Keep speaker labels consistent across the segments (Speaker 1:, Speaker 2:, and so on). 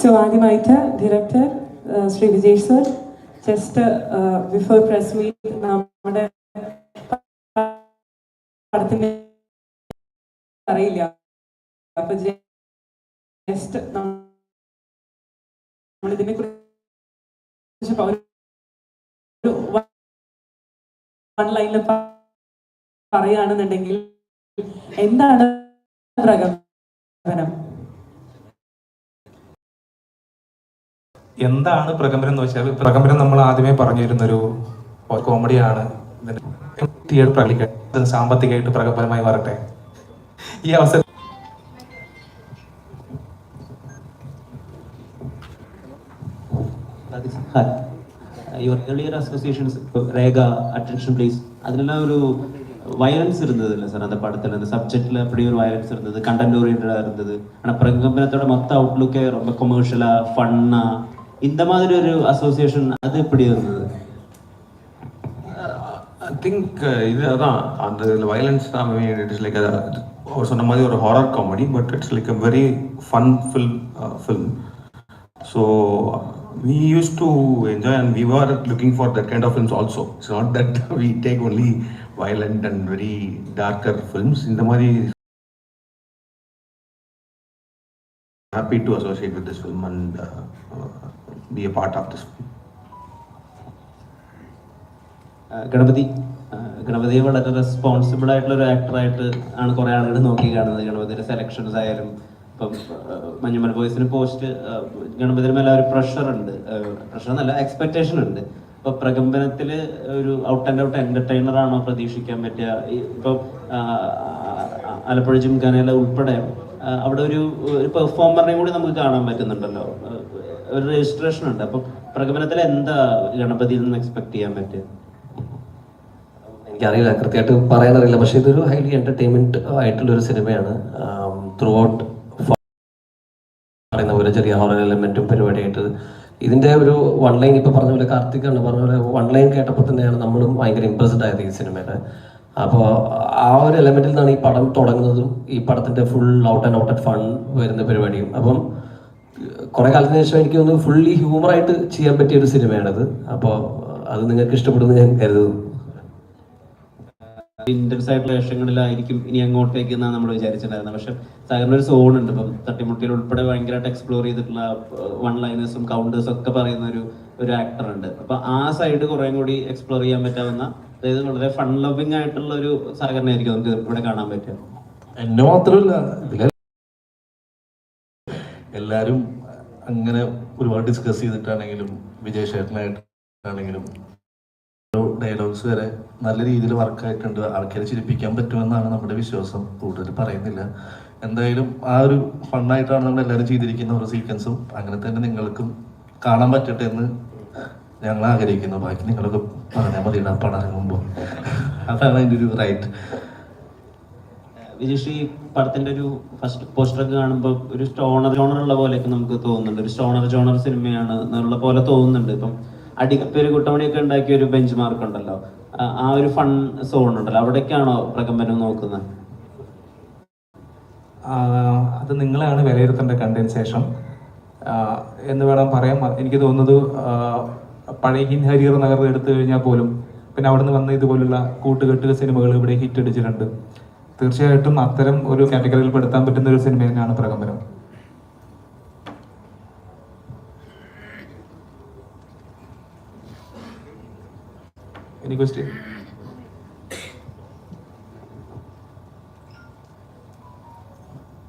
Speaker 1: So ആദ്യമായിട്ട് director Shri Vijay sir just before press meet നമ്മുടെ പടത്തിന് അറിയില്ല. അപ്പൊ ജസ്റ്റ് നമ്മളിതിനെ കുറിച്ച് ഒരു വൺ ലൈനിൽ പറയുകയാണെന്നുണ്ടെങ്കിൽ എന്താണ് പ്രകമ്പനം
Speaker 2: എന്താണ് പ്രകമ്പനം എന്ന് വെച്ചാൽ പ്രകമ്പനം നമ്മൾ ആദ്യമേ പറഞ്ഞു തരുന്നൊരു കോമഡിയാണ് തിയേറ്റർ പ്രകടിക്കാൻ സാമ്പത്തികമായിട്ട് പ്രകമ്പനമായി വരട്ടെ ഈ അവസരം
Speaker 3: Hi. Your earlier associations, Rega, Attention Please, അതിലെല്ലാം ഒരു വയലൻസ് இருந்தது இல்லை சார் அந்த படத்துல அந்த சப்ஜெக்ட்ல அப்படி ஒரு வயலன்ஸ் இருந்தது கண்டென்ட் ஓரியன்டா இருந்தது ஆனா பிரகம்பனத்தோட மொத்த அவுட்லுக்கே ரொம்ப கொமர்ஷியலா ஃபன்னா இந்த மாதிரி ஒரு அசோசியேஷன் அது எப்படி இருந்தது
Speaker 4: ஐ திங்க் இது அதான் அந்த வயலன்ஸ் தான் இட் இஸ் லைக் அவர் சொன்ன மாதிரி ஒரு horror comedy but it's like a very fun film film so we used to enjoy and we were looking for that kind of films also. It's not that we take only violent and very darker films. இந்த மாதிரி happy to associate with this film and uh, uh, be a part of this film.
Speaker 3: ആ, ഗണപതി ഗണപതിയെ വളരെ responsible ആയിട്ടുള്ള ഒരു ആക്ടറായിട്ട് ആണ് കുറെ ആളുകൾ നോക്കി കാണുന്നത്. ഗണപതിയുടെ സെലക്ഷൻസ് ആയാലും ഇപ്പം ആ, മഞ്ഞുമൽ ബോയ്സിന് പോസ്റ്റ് ഗണപതിന് മേലെ ഒരു പ്രഷർ ഉണ്ട്. പ്രഷർ എന്നല്ല എക്സ്പെക്ടേഷൻ ഉണ്ട്. ഇപ്പൊ പ്രകമ്പനത്തിൽ ഒരു ഔട്ട് ആൻഡ് ഔട്ട് എന്റർടൈനർ ആണോ പ്രതീക്ഷിക്കാൻ പറ്റുക ഇപ്പൊ ആലപ്പുഴ ജിംഖാനയിലെ ഉൾപ്പെടെ അവിടെ ഒരു ഒരു പെർഫോമറിനെ കൂടി നമുക്ക് കാണാൻ പറ്റുന്നുണ്ടല്ലോ. ഒരു രജിസ്ട്രേഷൻ ഉണ്ട്. അപ്പം പ്രകടനത്തിൽ എന്താ ഗണപതിയിൽ നിന്ന് എക്സ്പെക്ട് ചെയ്യാൻ പറ്റുക
Speaker 5: എനിക്കറിയില്ല കൃത്യമായിട്ട് പറയാനറിയില്ല. പക്ഷെ ഇതൊരു ഹൈലി എന്റർടൈൻമെന്റ് ആയിട്ടുള്ള ഒരു സിനിമയാണ്. ത്രൂ ഔട്ട് പറയുന്ന പോലെ ചെറിയ ഹോറർ എലമെന്റും പരിപാടിയായിട്ട്. ഇതിന്റെ ഒരു വൺ ലൈൻ ഇപ്പൊ പറഞ്ഞ പോലെ ആണ്. പറഞ്ഞ പോലെ വൺ ലൈൻ കേട്ടപ്പോൾ തന്നെയാണ് നമ്മളും ഭയങ്കര ഇമ്പ്രസ്ഡ് ആയത് ഈ സിനിമയുടെ. അപ്പോൾ ആ ഒരു എലമെന്റിൽ നിന്നാണ് ഈ പടം തുടങ്ങുന്നതും ഈ പടത്തിന്റെ full out and out fun വരുന്ന പരിപാടിയും. അപ്പം കുറെ കാലത്തിന് ശേഷം എനിക്ക് തോന്നുന്നു ഫുള്ളി ഹ്യൂമറായിട്ട് ചെയ്യാൻ പറ്റിയ ഒരു സിനിമയാണത്. അപ്പോൾ അത് നിങ്ങൾക്ക് ഇഷ്ടപ്പെടുമെന്ന് ഞാൻ കരുതുന്നു.
Speaker 3: ഇന്റൻസ് ആയിട്ടുള്ള വേഷങ്ങളിലായിരിക്കും ഇനി അങ്ങോട്ടേക്ക് എന്നാണ് നമ്മൾ വിചാരിച്ചിട്ടുണ്ടായിരുന്നത്. പക്ഷെ സാഗറിന് ഒരു സോൺ ഉണ്ട്. ഇപ്പം തട്ടിമുട്ടിയിൽ ഉൾപ്പെടെ ഭയങ്കരമായിട്ട് എക്സ്പ്ലോർ ചെയ്തിട്ടുള്ള വൺ ലൈനേഴ്സും കൗണ്ടേഴ്സും ഒക്കെ പറയുന്ന ഒരു ഒരു ആക്ടർ ഉണ്ട്. അപ്പൊ ആ സൈഡ് കുറേ കൂടി എക്സ്പ്ലോർ ചെയ്യാൻ പറ്റാവുന്ന അതായത് വളരെ ഫൺ ലവിങ് ആയിട്ടുള്ള ഒരു സഹകരണമായിരിക്കും നമുക്ക് ഇവിടെ കാണാൻ പറ്റുക.
Speaker 6: എന്നെ മാത്രമല്ല ഇതിലെ എല്ലാരും അങ്ങനെ ഒരുപാട് ഡിസ്കസ് ചെയ്തിട്ടാണെങ്കിലും വിജയ് ശേഖരനായിട്ടാണെങ്കിലും ഡയലോഗ്സ് വരെ നല്ല രീതിയിൽ വർക്കായിട്ടുണ്ട് ആൾക്കാരെ ചിരിപ്പിക്കാൻ പറ്റുമെന്നാണ് നമ്മുടെ വിശ്വാസം. കൂടുതൽ പറയുന്നില്ല. എന്തായാലും ആ ഒരു ഫണ്ണായിട്ടാണ് നമ്മൾ എല്ലാവരും ചെയ്തിരിക്കുന്ന ഓരോ സീക്വൻസും അങ്ങനെ തന്നെ നിങ്ങൾക്കും കാണാൻ പറ്റട്ടെ എന്ന് ഞങ്ങൾ ആഗ്രഹിക്കുന്നു ബാക്കി നിങ്ങളൊക്കെ പറഞ്ഞാൽ മതി പണം ഇറങ്ങുമ്പോൾ അതാണ് അതിന്റെ ഒരു റൈറ്റ്
Speaker 3: വിജയശ്രീ പടത്തിന്റെ ഒരു ഫസ്റ്റ് പോസ്റ്റർ ഒക്കെ കാണുമ്പോൾ ഒരു സ്റ്റോണർ ജോണർ ഉള്ള പോലെയൊക്കെ നമുക്ക് തോന്നുന്നുണ്ട്. ഒരു സ്റ്റോണർ ജോണർ സിനിമയാണ് എന്നുള്ള പോലെ തോന്നുന്നുണ്ട്. ഇപ്പം അടിക്കപ്പേര് കുട്ടമണിയൊക്കെ ഉണ്ടാക്കിയ ഒരു ബെഞ്ച് മാർക്ക് ഉണ്ടല്ലോ. ആ- ഒരു ഫൺ സോൺ ഉണ്ടല്ലോ. അവിടേക്കാണോ പ്രകമ്പനം നോക്കുന്നത്?
Speaker 2: അത് നിങ്ങളാണ് വിലയിരുത്തേണ്ട കണ്ടതിന് ശേഷം. എന്ന് വേണം പറയാം എനിക്ക് തോന്നുന്നത് പഴയ ഹിൻ ഹരിയർ നഗർ എടുത്തു കഴിഞ്ഞാൽ പോലും പിന്നെ അവിടെ നിന്ന് വന്ന ഇതുപോലുള്ള കൂട്ടുകെട്ട് സിനിമകൾ ഇവിടെ ഹിറ്റ് അടിച്ചിട്ടുണ്ട്. തീർച്ചയായിട്ടും അത്തരം ഒരു കാറ്റഗറിയിൽ പെടുത്താൻ പറ്റുന്ന ഒരു സിനിമ തന്നെയാണ് പ്രകമ്പനം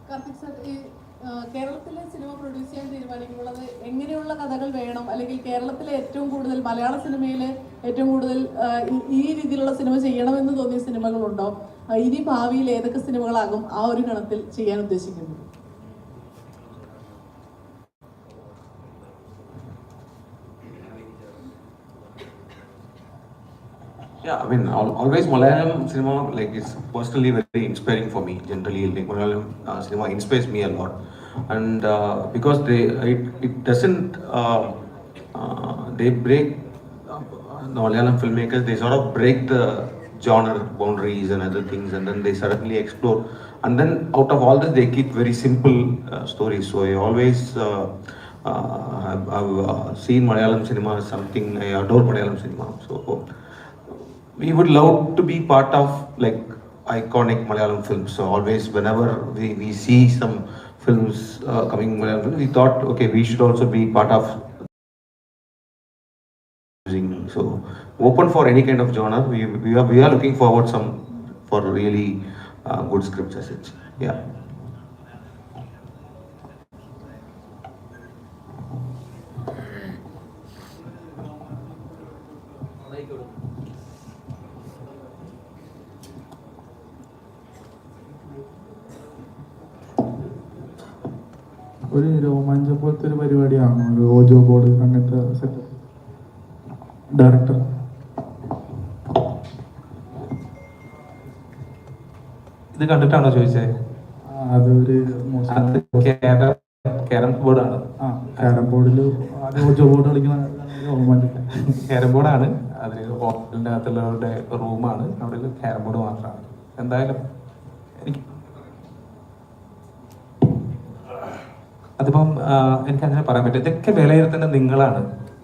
Speaker 7: ആ, കേരളത്തിലെ സിനിമ പ്രൊഡ്യൂസ് ചെയ്യാൻ തീരുമാനിക്കുമ്പോൾ അത് എങ്ങനെയുള്ള കഥകൾ വേണം? അല്ലെങ്കിൽ കേരളത്തിലെ ഏറ്റവും കൂടുതൽ മലയാള സിനിമയിൽ ഏറ്റവും കൂടുതൽ ഈ- രീതിയിലുള്ള സിനിമ ചെയ്യണമെന്ന് തോന്നിയ സിനിമകളുണ്ടോ? ഇനി ഭാവിയിൽ ഏതൊക്കെ സിനിമകളാകും ആ ഒരു ഗണത്തിൽ ചെയ്യാൻ ഉദ്ദേശിക്കുന്നത്
Speaker 4: Yeah, I mean, al- always Malayalam cinema, like, it's personally very inspiring for me. Generally, like Malayalam uh, cinema inspires me a lot, and uh, because they, it, it doesn't, uh, uh, they break uh, the Malayalam filmmakers. They sort of break the genre boundaries and other things, and then they suddenly explore. And then out of all this, they keep very simple uh, stories. So I always I've, I've seen Malayalam cinema as something I adore Malayalam cinema. So we would love to be part of like iconic Malayalam films. So always, whenever we, we see some films uh, coming we thought, okay, we should also be part of. So open for any kind of genre. We, we are we are looking forward some for really uh, good scripts as such. Yeah.
Speaker 8: ഒരു രോമാഞ്ച പോലത്തെ ഒരു പരിപാടിയാണോ ഒരു ഓജോ board അങ്ങനത്തെ setup director
Speaker 2: ഇത് കണ്ടിട്ടാണോ ചോദിച്ചത്
Speaker 8: അതൊരു
Speaker 2: കേരം ബോർഡാണ്.
Speaker 8: ആ ക്യാരം ബോർഡിൽ ഓജോ ബോർഡ് കളിക്കുന്ന രോമാഞ്ചം.
Speaker 2: ക്യാരം ബോർഡാണ്. അതിൽ ഹോട്ടലിന്റെ അകത്തുള്ളവരുടെ റൂമാണ്. അവിടെ ക്യാരം ബോർഡ് മാത്രമാണ്. എന്തായാലും എനിക്ക് അതിപ്പം എനിക്ക് അങ്ങനെ പറയാൻ പറ്റും ഇതൊക്കെ വിലയിരുത്തേണ്ടത് നിങ്ങളാണ്.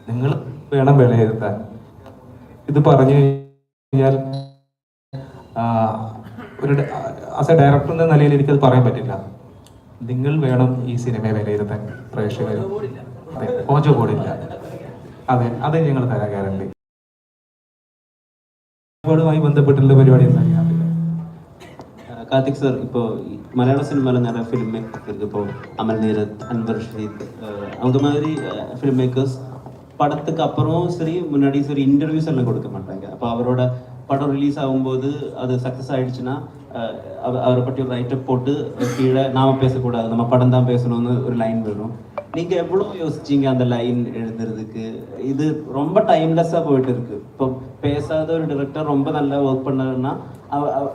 Speaker 2: നിങ്ങൾ വേണം വിലയിരുത്താൻ. ഇത് പറഞ്ഞു കഴിഞ്ഞാൽ ഒരു ആസ് എ ഡയറക്ടർ എന്ന നിലയിൽ എനിക്കത് പറയാൻ പറ്റില്ല. നിങ്ങൾ വേണം ഈ സിനിമയെ വിലയിരുത്താൻ പ്രേക്ഷകർ അതെ ഓജോ കൂടില്ല അതെ അത് ഞങ്ങൾ തരാൻ ഗ്യാരണ്ടി ബന്ധപ്പെട്ടുള്ള പരിപാടി എന്താ
Speaker 3: കാർത്തിക് സർ ഇപ്പോൾ மலையாள சினிமாவில் நிறைய ஃபிலிம் மேக்கர் இருக்கு இப்போ அமல் நீரத் அன்வர் ஷரீத் அவங்க மாதிரி ஃபிலிம் மேக்கர்ஸ் படத்துக்கு அப்புறமும் சரி முன்னாடி சரி இன்டர்வியூஸ் எல்லாம் கொடுக்க மாட்டாங்க அப்போ அவரோட படம் ரிலீஸ் ஆகும்போது அது சக்ஸஸ் ஆயிடுச்சுன்னா அவரை பற்றி ஒரு ரைட்டப் போட்டு கீழே நாம பேசக்கூடாது நம்ம படம் தான் பேசணும்னு ஒரு லைன் வரும் நீங்க எவ்வளோ யோசிச்சீங்க அந்த லைன் எழுதுறதுக்கு இது ரொம்ப டைம்லெஸ்ஸாக போயிட்டு இருக்கு இப்போ பேசாத ஒரு டிரெக்டர் ரொம்ப நல்லா ஒர்க் பண்ணாருன்னா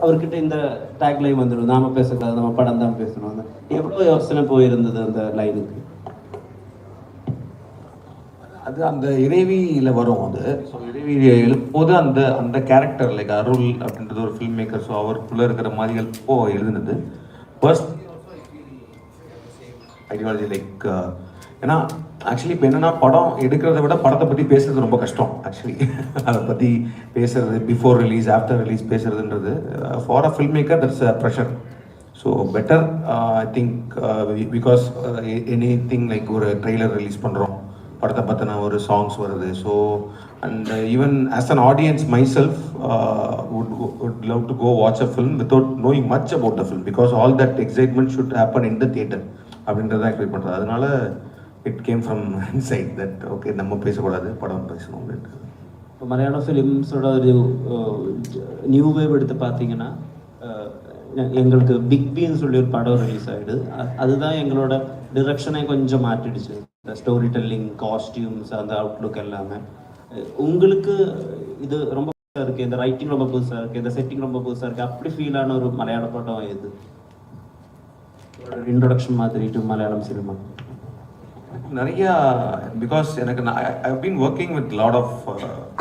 Speaker 3: அவர்கிட்ட இந்த டேக் லைன் வந்துடும் நாம பேசக்கூடாது நம்ம படம் தான் பேசணும். எவ்வளோ யோசனை போயிருந்தது அந்த லைனுக்கு
Speaker 4: அது அந்த இறைவியில் வரும் அது. ஸோ இறைவி எழுப்பும்போது அந்த அந்த கேரக்டர் லைக் அருள் அப்படின்றது ஒரு ஃபில்ம் மேக்கர் ஸோ அவருக்குள்ளே இருக்கிற மாதிரி எழுப்போ எழுதுனது. ஃபர்ஸ்ட் ஐடியாலஜி லைக் ஏன்னா ஆக்சுவலி இப்போ என்னன்னா படம் எடுக்கிறத விட படத்தை பற்றி பேசுறது ரொம்ப கஷ்டம் ஆக்சுவலி அதை பற்றி பேசுறது before release after release பேசுறதுன்றது for a filmmaker that's a pressure so better I think because anything like ஒரு ட்ரெய்லர் ரிலீஸ் பண்ணுறோம் படத்தை பற்றின ஒரு சாங்ஸ் வருது. So and even as an audience myself would would love to go watch a film without knowing much about the film because all that excitement should happen in the theatre அப்படின்றத expect பண்ணுறது அதனால it came from inside that okay நம்ம பேசக்கூடாது படம் பேசணும்
Speaker 3: இப்போ மலையாள ஃபிலிம்ஸோட ஒரு நியூ வேவ் எடுத்து பார்த்தீங்கன்னா எங்களுக்கு பிக் பின்னு சொல்லி ஒரு படம் ரிலீஸ் ஆகிடுது அதுதான் எங்களோட டிரெக்ஷனை கொஞ்சம் மாற்றிடுச்சு. இந்த ஸ்டோரி டெல்லிங் காஸ்டியூம்ஸ் அந்த அவுட்லுக் எல்லாமே. உங்களுக்கு இது ரொம்ப புதுசாக இருக்குது இந்த ரைட்டிங் ரொம்ப புதுசாக இருக்குது இந்த செட்டிங் ரொம்ப புதுசாக இருக்குது அப்படி ஃபீல் ஆன ஒரு மலையாள படம் எது? இன்ட்ரொடக்ஷன் மாதிரி டு மலையாளம் சினிமா
Speaker 4: நிறையா பிகாஸ் எனக்கு நான் I been working with lot of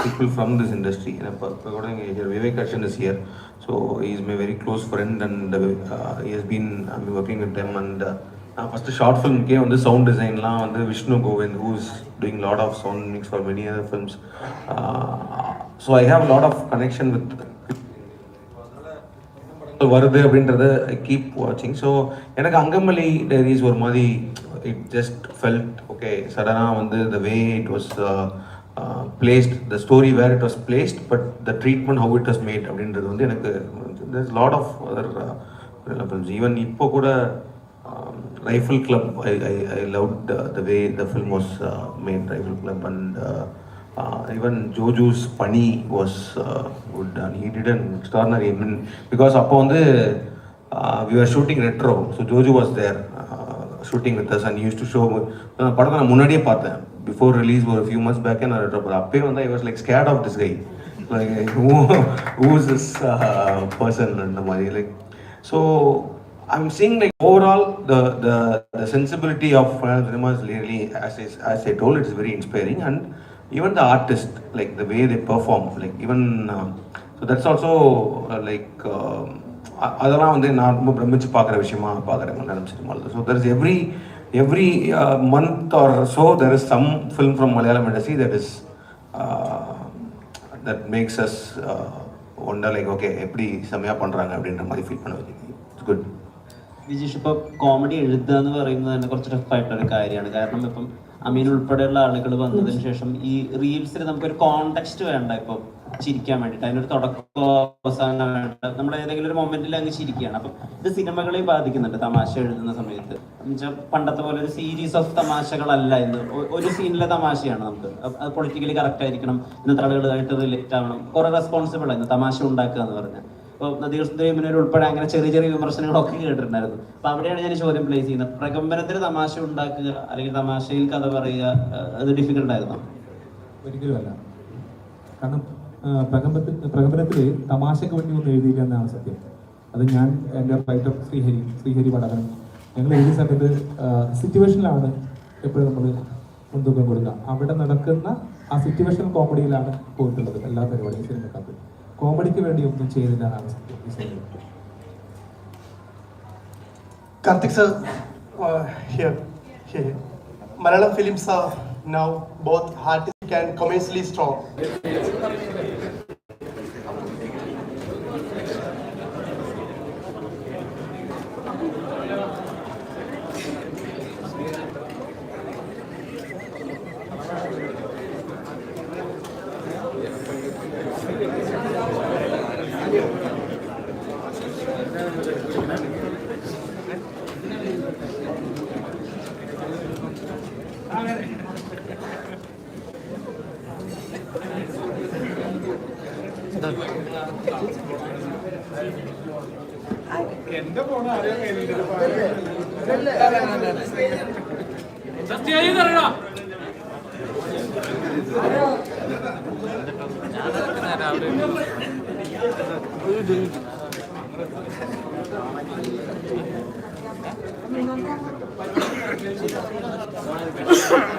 Speaker 4: people from this industry இப்போ இப்போ கூட இங்கே Vivek Harshan is here so is my very close friend and is been I been working with them and நான் first short ஃபிலிம்க்கே வந்து sound டிசைன்லாம் வந்து Vishnu Govind who's doing lot of sound mix for many other films so I have lot of connection with வருது அப்படின்றத I keep வாட்சிங் so எனக்கு அங்கமலி diaries ஒரு மாதிரி இட் ஜஸ்ட் ஃபெல்ட் ஓகே சடனாக வந்து the way it was placed the story where it was placed but the treatment how it was made அப்படின்றது வந்து எனக்கு there's lot of other films even இப்போ கூட rifle club I I I love the way the film was made rifle club and even Joju's Pani was good and good and He did an extraordinary, அப்போ வந்து we are shooting retro so Joju was there there uh, shooting with us and he used to show. நான் படத்தை நான் முன்னாடியே பார்த்தேன் before release ஒரு few months பேக்கே நான் retro பார்த்தேன் அப்பயே வந்து I was like scared of this guy like who who's this person அந்த மாதிரி like so I'm seeing like overall the the the sensibility of Malayalam cinema is really as I, as I told it's very inspiring and even the artist like the way they perform like even um, so that's also uh, like um, அதெல்லாம் வந்து நான் ரொம்ப பிரமிச்சு பார்க்குற விஷயமா பார்க்குறேன் மலையாளம் சினிமாவில் so there is every every uh, month or so there is some film from Malayalam industry that is uh, that makes us uh, wonder like okay எப்படி செம்மையா பண்றாங்க அப்படின்ற மாதிரி ஃபீல் பண்ண வச்சுக்கோங்க இட்ஸ் குட்
Speaker 3: വിജീഷ് ഇപ്പൊ കോമഡി എഴുതുക എന്ന് പറയുന്നത് തന്നെ കുറച്ച് ടഫായിട്ടുള്ള ഒരു കാര്യമാണ് കാരണം ഇപ്പം അമീൻ ഉൾപ്പെടെയുള്ള ആളുകൾ വന്നതിന് ശേഷം ഈ റീൽസിൽ നമുക്കൊരു കോണ്ടെക്സ്റ്റ് വേണ്ട ഇപ്പൊ ചിരിക്കാൻ വേണ്ടിയിട്ട് അതിനൊരു തുടക്കമോ അവസാനം വേണ്ട നമ്മൾ ഏതെങ്കിലും ഒരു മൊമെന്റിൽ അങ്ങ് ചിരിക്കുകയാണ്. അപ്പം ഇത് സിനിമകളെ ബാധിക്കുന്നുണ്ട് തമാശ എഴുതുന്ന സമയത്ത്. എന്നുവെച്ചാൽ പണ്ടത്തെ പോലെ ഒരു സീരീസ് ഓഫ് തമാശകളല്ല ഇന്ന്. ഒരു സീനിലെ തമാശയാണ് നമുക്ക്. അത് പൊളിറ്റിക്കലി കറക്റ്റ് ആയിരിക്കണം ഇന്നത്തെ ആളുകളായിട്ട് റിലേറ്റ് ആവണം. കുറെ റെസ്പോൺസിബിൾ ആയിരുന്നു തമാശ ഉണ്ടാക്കുക എന്ന് പറഞ്ഞാൽ ഇപ്പോൾ നദീർ ഉൾപ്പെടെ അങ്ങനെ ചെറിയ ചെറിയ വിമർശനങ്ങളൊക്കെ കേട്ടിട്ടുണ്ടായിരുന്നു. അപ്പൊ അവിടെയാണ് ഞാൻ ചോദ്യം പ്ലേസ് ചെയ്യുന്നത്. പ്രകമ്പനത്തിന് തമാശ ഉണ്ടാക്കുക അല്ലെങ്കിൽ തമാശയിൽ കഥ പറയുക അത് ഡിഫിക്കൽട്ട് ആയിരുന്നു?
Speaker 2: ഒരിക്കലുമല്ല കാരണം ആ, പ്രകമ്പത്തിൽ പ്രകമ്പനത്തിൽ തമാശയ്ക്ക് വേണ്ടി ഒന്ന് എഴുതിയില്ല എന്നാണ് സത്യം. അത് ഞാൻ എന്റെ റൈറ്റർ ശ്രീഹരി ശ്രീഹരി വടകൻ ഞങ്ങൾ എഴുതിയ സമയത്ത് സിറ്റുവേഷനിലാണ് എപ്പോഴും നമ്മൾ മുൻതൂക്കം കൊടുക്കുക. അവിടെ നടക്കുന്ന ആ സിറ്റുവേഷൻ കോമഡിയിലാണ് പോയിട്ടുള്ളത് എല്ലാ പരിപാടിയും സിനിമക്കകത്ത്. കോമഡിക്ക് വേണ്ടി ഒന്നും ചെയ്തില്ല എന്നാണ് സത്യം. Malayalam films ah now both
Speaker 9: Karthik can commensally strong. Amen. Malayalam films are now both artistic and commercially strong.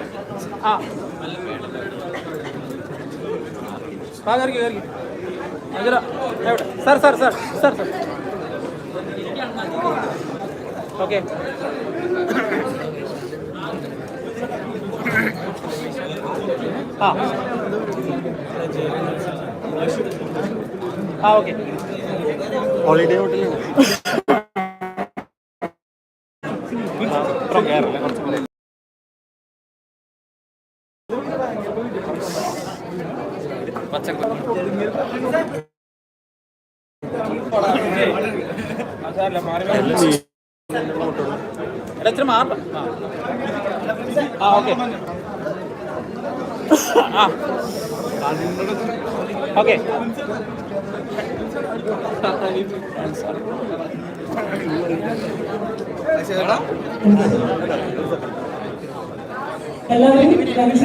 Speaker 10: Sir sir sir sir sir okay ആ ആ ഓക്കെ ഹോളിഡേ ഹോട്ടലാണ് ഇച്ചിരി മാറണം ആ ഓക്കെ. ആ. ഓക്കെ.
Speaker 1: എല്ലാവരും ലഞ്ച്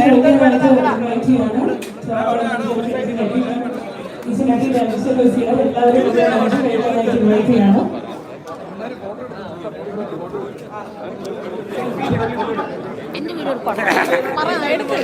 Speaker 7: എന്റെ വീട് പറ എടുക്ക്